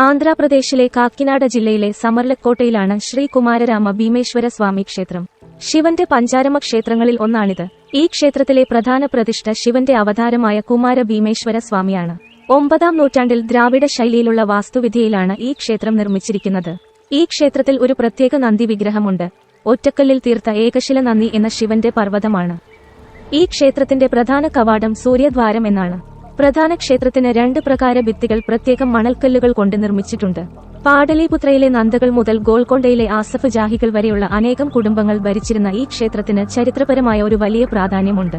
ആന്ധ്രാപ്രദേശിലെ കാക്കിനാട ജില്ലയിലെ സമർലക്കോട്ടയിലാണ് ശ്രീ കുമാരരാമ ഭീമേശ്വര സ്വാമി ക്ഷേത്രം. ശിവന്റെ പഞ്ചാരമ ക്ഷേത്രങ്ങളിൽ ഒന്നാണിത്. ഈ ക്ഷേത്രത്തിലെ പ്രധാന പ്രതിഷ്ഠ ശിവന്റെ അവതാരമായ കുമാര ഭീമേശ്വര സ്വാമിയാണ് ഒമ്പതാം നൂറ്റാണ്ടിൽ ദ്രാവിഡ ശൈലിയിലുള്ള വാസ്തുവിദ്യയിലാണ് ഈ ക്ഷേത്രം നിർമ്മിച്ചിരിക്കുന്നത്. ഈ ക്ഷേത്രത്തിൽ ഒരു പ്രത്യേക നന്ദി വിഗ്രഹമുണ്ട്. ഒറ്റക്കല്ലിൽ തീർത്ത ഏകശില നന്ദി എന്ന ശിവന്റെ പർവതമാണ്. ഈ ക്ഷേത്രത്തിന്റെ പ്രധാന കവാടം സൂര്യദ്വാരം എന്നാണ്. പ്രധാന ക്ഷേത്രത്തിന് രണ്ട് പ്രകാര ഭിത്തികൾ പ്രത്യേകം മണൽക്കല്ലുകൾ കൊണ്ട് നിർമ്മിച്ചിട്ടുണ്ട്. പാടലിപുത്രയിലെ നന്ദകൾ മുതൽ ഗോൾക്കൊണ്ടയിലെ ആസഫ് ജാഹികൾ വരെയുള്ള അനേകം കുടുംബങ്ങൾ ഭരിച്ചിരുന്ന ഈ ക്ഷേത്രത്തിന് ചരിത്രപരമായ ഒരു വലിയ പ്രാധാന്യമുണ്ട്.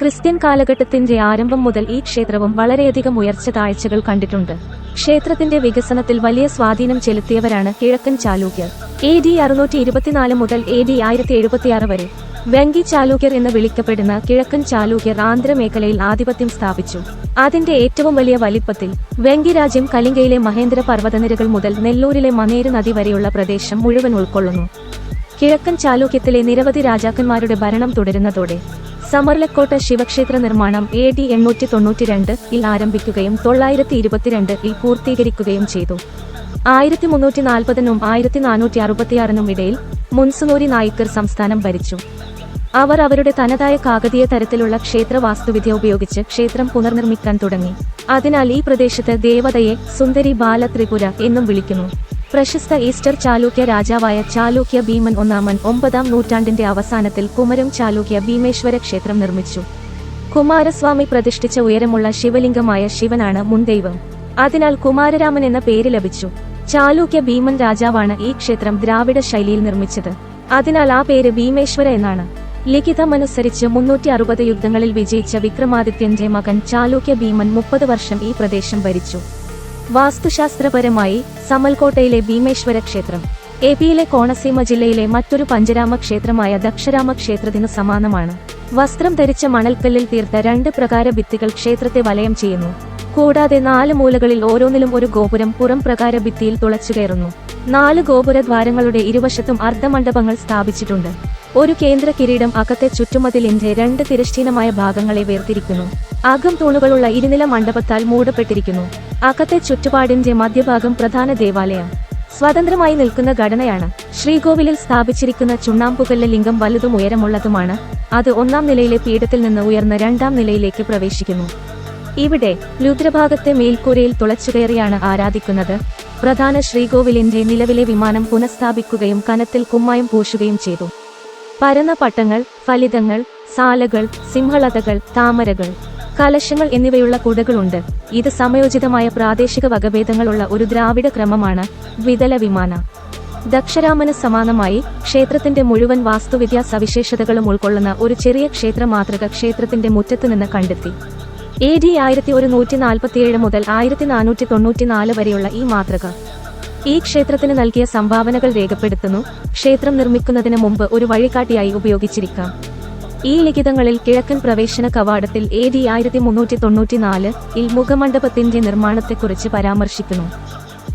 ക്രിസ്ത്യൻ കാലഘട്ടത്തിന്റെ ആരംഭം മുതൽ ഈ ക്ഷേത്രവും വളരെയധികം ഉയർച്ച താഴ്ചകൾ കണ്ടിട്ടുണ്ട്. ക്ഷേത്രത്തിന്റെ വികസനത്തിൽ വലിയ സ്വാധീനം ചെലുത്തിയവരാണ് കിഴക്കൻ ചാലൂക്യർ. എ ഡി അറുന്നൂറ്റി ഇരുപത്തിനാല് മുതൽ എ ഡി ആയിരത്തി എഴുപത്തിയാറ് വരെ. വെങ്കി ചാലൂക്യർ എന്ന് വിളിക്കപ്പെടുന്ന കിഴക്കൻ ചാലൂക്യർ ആന്ധ്രമേഖലയിൽ ആധിപത്യം സ്ഥാപിച്ചു. അതിന്റെ ഏറ്റവും വലിയ വലിപ്പത്തിൽ വെങ്കി രാജ്യം കലിംഗയിലെ മഹേന്ദ്ര പർവതനിരകൾ മുതൽ നെല്ലൂരിലെ മനേര നദി വരെയുള്ള പ്രദേശം മുഴുവൻ ഉൾക്കൊള്ളുന്നു. കിഴക്കൻ ചാലൂക്യത്തിലെ നിരവധി രാജാക്കന്മാരുടെ ഭരണം തുടരുന്നതോടെ സമർലക്കോട്ട ശിവക്ഷേത്ര നിർമ്മാണം എ ഡി എണ്ണൂറ്റി തൊണ്ണൂറ്റിരണ്ട് ഇൽ ആരംഭിക്കുകയും തൊള്ളായിരത്തി ഇരുപത്തിരണ്ട് ഇൽ പൂർത്തീകരിക്കുകയും ചെയ്തു. ആയിരത്തി മുന്നൂറ്റി നാൽപ്പതിനും ആയിരത്തി നാനൂറ്റി അറുപത്തിയാറിനും ഇടയിൽ മുൻസുനൂരി നായിക്കർ സംസ്ഥാനം ഭരിച്ചു. അവർ അവരുടെ തനതായ കാകതീയ തരത്തിലുള്ള ക്ഷേത്ര വാസ്തുവിദ്യ ഉപയോഗിച്ച് ക്ഷേത്രം പുനർനിർമ്മിക്കാൻ തുടങ്ങി. അതിനാൽ ഈ പ്രദേശത്ത് ദേവതയെ സുന്ദരി ബാല ത്രിപുര എന്നും വിളിക്കുന്നു. പ്രശസ്ത ഈസ്റ്റർ ചാലൂക്യ രാജാവായ ചാലൂക്യ ഭീമൻ ഒന്നാമൻ ഒമ്പതാം നൂറ്റാണ്ടിന്റെ അവസാനത്തിൽ കുമരം ചാലൂക്യ ഭീമേശ്വര ക്ഷേത്രം നിർമ്മിച്ചു. കുമാരസ്വാമി പ്രതിഷ്ഠിച്ച ഉയരമുള്ള ശിവലിംഗമായ ശിവനാണ് മുൻദൈവം അതിനാൽ കുമാരരാമൻ എന്ന പേര് ലഭിച്ചു. ചാലൂക്യ ഭീമൻ രാജാവാണ് ഈ ക്ഷേത്രം ദ്രാവിഡ ശൈലിയിൽ നിർമ്മിച്ചത്. അതിനാൽ ആ പേര് ഭീമേശ്വര എന്നാണ്. ലിഖിതമനുസരിച്ച് മുന്നൂറ്റി അറുപത് യുദ്ധങ്ങളിൽ വിജയിച്ച വിക്രമാദിത്യന്റെ മകൻ ചാലൂക്യ ഭീമൻ മുപ്പത് വർഷം ഈ പ്രദേശം ഭരിച്ചു. വാസ്തുശാസ്ത്രപരമായി സമൽകോട്ടയിലെ ഭീമേശ്വര ക്ഷേത്രം എ പിയിലെ കോണസീമ ജില്ലയിലെ മറ്റൊരു പഞ്ചരാമ ക്ഷേത്രമായ ദക്ഷരാമ ക്ഷേത്രത്തിന് സമാനമാണ്. വസ്ത്രം ധരിച്ച മണൽക്കല്ലിൽ തീർത്ത രണ്ട് പ്രകാര ഭിത്തികൾ ക്ഷേത്രത്തെ വലയം ചെയ്യുന്നു. കൂടാതെ നാല് മൂലകളിൽ ഓരോന്നിലും ഒരു ഗോപുരം പുറം പ്രകാര ഭിത്തിയിൽ തുളച്ചുകയറുന്നു നാല് ഗോപുരദ്വാരങ്ങളുടെ ഇരുവശത്തും അർദ്ധമണ്ഡപങ്ങൾ സ്ഥാപിച്ചിട്ടുണ്ട്. ഒരു കേന്ദ്ര കിരീടം അകത്തെ ചുറ്റുമതിലിന്റെ രണ്ട് തിരശ്ചീനമായ ഭാഗങ്ങളെ വേർതിരിക്കുന്നു. അകം തൂണുകളുള്ള ഇരുനില മണ്ഡപത്താൽ മൂടപ്പെട്ടിരിക്കുന്നു. അകത്തെ ചുറ്റുപാടിന്റെ മധ്യഭാഗം പ്രധാന ദേവാലയം. സ്വതന്ത്രമായി നിൽക്കുന്ന ഘടനയാണ്. ശ്രീകോവിലിൽ സ്ഥാപിച്ചിരിക്കുന്ന ചുണ്ണാമ്പുകല്ല് ലിംഗം വലുതും ഉയരമുള്ളതുമാണ്. അത് ഒന്നാം നിലയിലെ പീഠത്തിൽ നിന്ന് ഉയർന്ന രണ്ടാം നിലയിലേക്ക് പ്രവേശിക്കുന്നു. ഇവിടെ രുദ്രഭാഗത്തെ മേൽക്കൂരയിൽ തുളച്ചുകയറിയാണ് ആരാധിക്കുന്നത്. പ്രധാന ശ്രീകോവിലിന്റെ നിലവിലെ വിമാനം പുനഃസ്ഥാപിക്കുകയും കനത്തിൽ കുമ്മായം പൂശുകയും ചെയ്തു. പരന്ന പട്ടങ്ങൾ ഫലിതങ്ങൾ സാലകൾ സിംഹളതകൾ താമരകൾ കലശങ്ങൾ എന്നിവയുള്ള കുടകളുണ്ട്. ഇത് സമയോചിതമായ പ്രാദേശിക വകഭേദങ്ങളുള്ള ഒരു ദ്രാവിഡ ക്രമമാണ് ദ്വിതല വിമാന. ദക്ഷരാമന് സമാനമായി ക്ഷേത്രത്തിന്റെ മുഴുവൻ വാസ്തുവിദ്യാ സവിശേഷതകളും ഉൾക്കൊള്ളുന്ന ഒരു ചെറിയ ക്ഷേത്ര മാതൃക ക്ഷേത്രത്തിന്റെ മുറ്റത്തുനിന്ന് കണ്ടെത്തി. എ ഡി ആയിരത്തി ഒരു നൂറ്റി നാൽപ്പത്തിയേഴ് മുതൽ ആയിരത്തി നാനൂറ്റി തൊണ്ണൂറ്റിനാല് വരെയുള്ള ഈ മാതൃക. ഈ ക്ഷേത്രത്തിന് നൽകിയ സംഭാവനകൾ രേഖപ്പെടുത്തുന്നു. ക്ഷേത്രം നിർമ്മിക്കുന്നതിന് മുമ്പ് ഒരു വഴികാട്ടിയായി ഉപയോഗിച്ചിരിക്കാം. ഈ ലിഖിതങ്ങളിൽ കിഴക്കൻ പ്രവേശന കവാടത്തിൽ എ ഡി ആയിരത്തി മുന്നൂറ്റി തൊണ്ണൂറ്റിനാല് ഇൽ മുഖമണ്ഡപത്തിന്റെ നിർമ്മാണത്തെക്കുറിച്ച് പരാമർശിക്കുന്നു.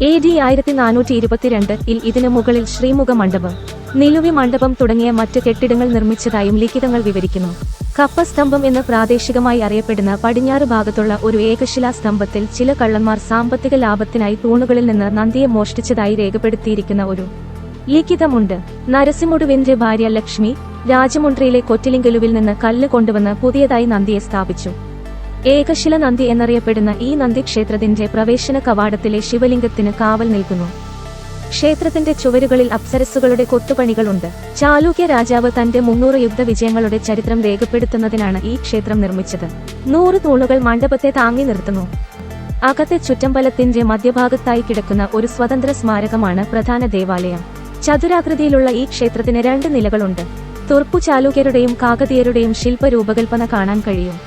എ ഡി ആയിരത്തി നാനൂറ്റി ഇരുപത്തിരണ്ട് ഇൽ ഇതിനു മുകളിൽ ശ്രീമുഖ മണ്ഡപം. നിലുവി മണ്ഡപം തുടങ്ങിയ മറ്റ് കെട്ടിടങ്ങൾ നിർമ്മിച്ചതായും ലിഖിതങ്ങൾ വിവരിക്കുന്നു. കപ്പസ്തംഭം എന്ന് പ്രാദേശികമായി അറിയപ്പെടുന്ന പടിഞ്ഞാറ് ഭാഗത്തുള്ള ഒരു ഏകശിലാ സ്തംഭത്തിൽ ചില കള്ളന്മാർ സാമ്പത്തിക ലാഭത്തിനായി തൂണുകളിൽ നിന്ന് നന്ദിയെ മോഷ്ടിച്ചതായി രേഖപ്പെടുത്തിയിരിക്കുന്ന ഒരു ലിഖിതമുണ്ട്. നരസിമുടുവിന്റെ ഭാര്യ ലക്ഷ്മി രാജമുണ്ട്രിയിലെ കൊറ്റിലിങ്കലുവിൽ നിന്ന് കല്ല് കൊണ്ടുവന്ന് പുതിയതായി നന്ദിയെ സ്ഥാപിച്ചു. ഏകശില നന്ദി എന്നറിയപ്പെടുന്ന ഈ നന്ദി ക്ഷേത്രത്തിന്റെ പ്രവേശന കവാടത്തിലെ ശിവലിംഗത്തിന് കാവൽ നിൽക്കുന്നു. ക്ഷേത്രത്തിന്റെ ചുവരുകളിൽ അപ്സരസ്സുകളുടെ കൊത്തുപണികളുണ്ട്. ചാലൂക്യ രാജാവ് തന്റെ മുന്നൂറ് യുദ്ധവിജയങ്ങളുടെ ചരിത്രം രേഖപ്പെടുത്തുന്നതിനാണ് ഈ ക്ഷേത്രം നിർമ്മിച്ചത്. നൂറ് തൂണുകൾ മണ്ഡപത്തെ താങ്ങി നിർത്തുന്നു. അകത്തെ ചുറ്റമ്പലത്തിന്റെ മധ്യഭാഗത്തായി കിടക്കുന്ന ഒരു സ്വതന്ത്ര സ്മാരകമാണ് പ്രധാന ദേവാലയം. ചതുരാകൃതിയിലുള്ള ഈ ക്ഷേത്രത്തിന് രണ്ട് നിലകളുണ്ട്. തുർപ്പു ചാലൂക്യരുടെയും കാകതീയരുടെയും ശില്പരൂപകൽപ്പന കാണാൻ കഴിയും.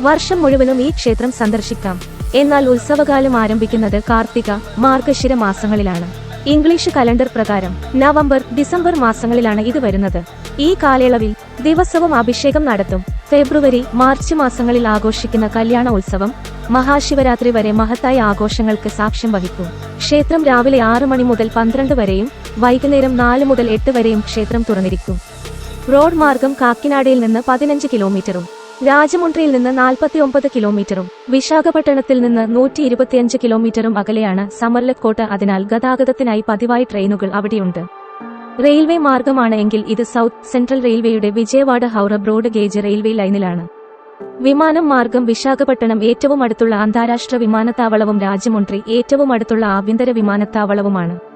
വർഷം മുഴുവനും ഈ ക്ഷേത്രം സന്ദർശിക്കാം. എന്നാൽ ഉത്സവകാലം ആരംഭിക്കുന്നത് കാർത്തിക മാർഗശിര മാസങ്ങളിലാണ്. ഇംഗ്ലീഷ് കലണ്ടർ പ്രകാരം നവംബർ ഡിസംബർ മാസങ്ങളിലാണ് ഇത് വരുന്നത്. ഈ കാലയളവിൽ ദിവസവും അഭിഷേകം നടത്തും. ഫെബ്രുവരി മാർച്ച് മാസങ്ങളിൽ ആഘോഷിക്കുന്ന കല്യാണ ഉത്സവം മഹാശിവരാത്രി വരെ മഹത്തായ ആഘോഷങ്ങൾക്ക് സാക്ഷ്യം വഹിക്കും. ക്ഷേത്രം രാവിലെ ആറ് മണി മുതൽ പന്ത്രണ്ട് വരെയും വൈകുന്നേരം നാല് മുതൽ എട്ട് വരെയും ക്ഷേത്രം തുറന്നിരിക്കും. റോഡ് മാർഗം കാക്കിനാടയിൽ നിന്ന് പതിനഞ്ച് കിലോമീറ്ററും രാജമുണ്ട്രിയിൽ നിന്ന് നാൽപ്പത്തിയൊമ്പത് കിലോമീറ്ററും വിശാഖപട്ടണത്തിൽ നിന്ന് നൂറ്റി ഇരുപത്തിയഞ്ച് കിലോമീറ്ററും അകലെയാണ് സമർലക്കോട്ട് അതിനാൽ ഗതാഗതത്തിനായി പതിവായി ട്രെയിനുകൾ അവിടെയുണ്ട്. റെയിൽവേ മാർഗമാണ് എങ്കിൽ ഇത് സൗത്ത് സെൻട്രൽ റെയിൽവേയുടെ Vijayawada Howrah broad gauge railway ലൈനിലാണ്. വിമാനം മാർഗം വിശാഖപട്ടണം ഏറ്റവും അടുത്തുള്ള അന്താരാഷ്ട്ര വിമാനത്താവളവും രാജമുണ്ട്രി ഏറ്റവും അടുത്തുള്ള ആഭ്യന്തര വിമാനത്താവളവുമാണ്.